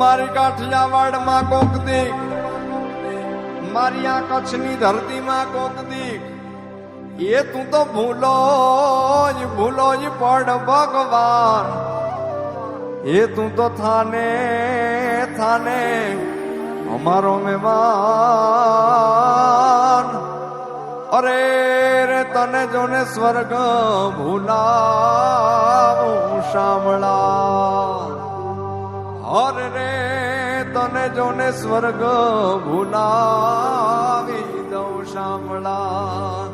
મારી કાઠિયાવાડમાં કોક દીક. મારી આ કચ્છની ધરતીમાં કોક દીક. એ તું તો ભૂલો જ ભૂલો જ પડ ભગવાન. એ તું તો થાને થાને, અમારો મહેમાન. અરે રે તને જોને સ્વર્ગ ભૂલાવું, શામળા. તને જોને સ્વર્ગ ભૂલાવી દઉં શામળા.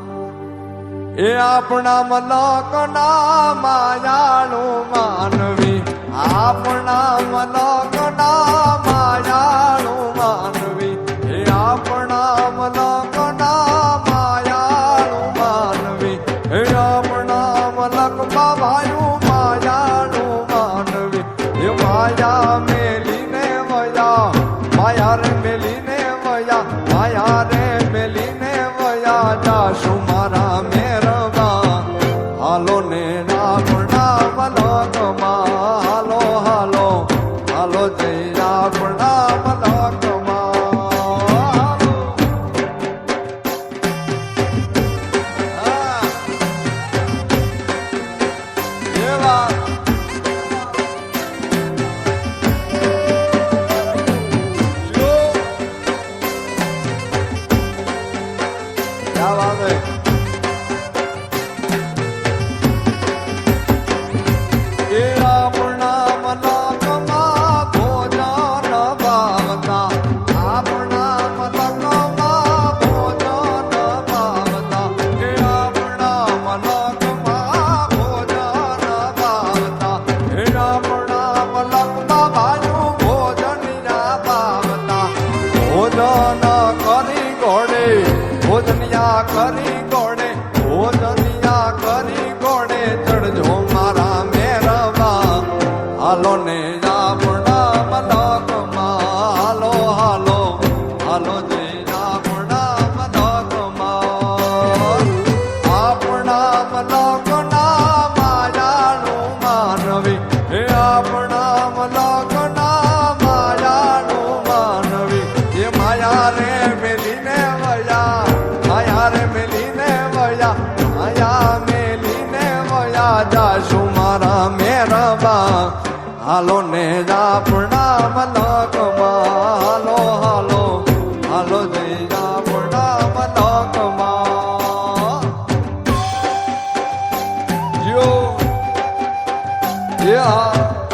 એ આપણા મલકના માયાળુ માનવી. આપણા મલકના માયાળુ માનવી. એ આપણા મલકના માયાળુ માનવી. એ આપણા મલક બાબાયું માયાળુ માનવી. એ માયા વયા જાશું 对。કરી ઘોડે ભોજનિયા કરી ઘોડે ચડજો મારા મેરવા. હાલો ને આપણા જાશું મારા મેરબા હાલો ને આપણા મલકમાં હાલો હાલો હાલો જઈ આપણા મલકમાં જો Yeah.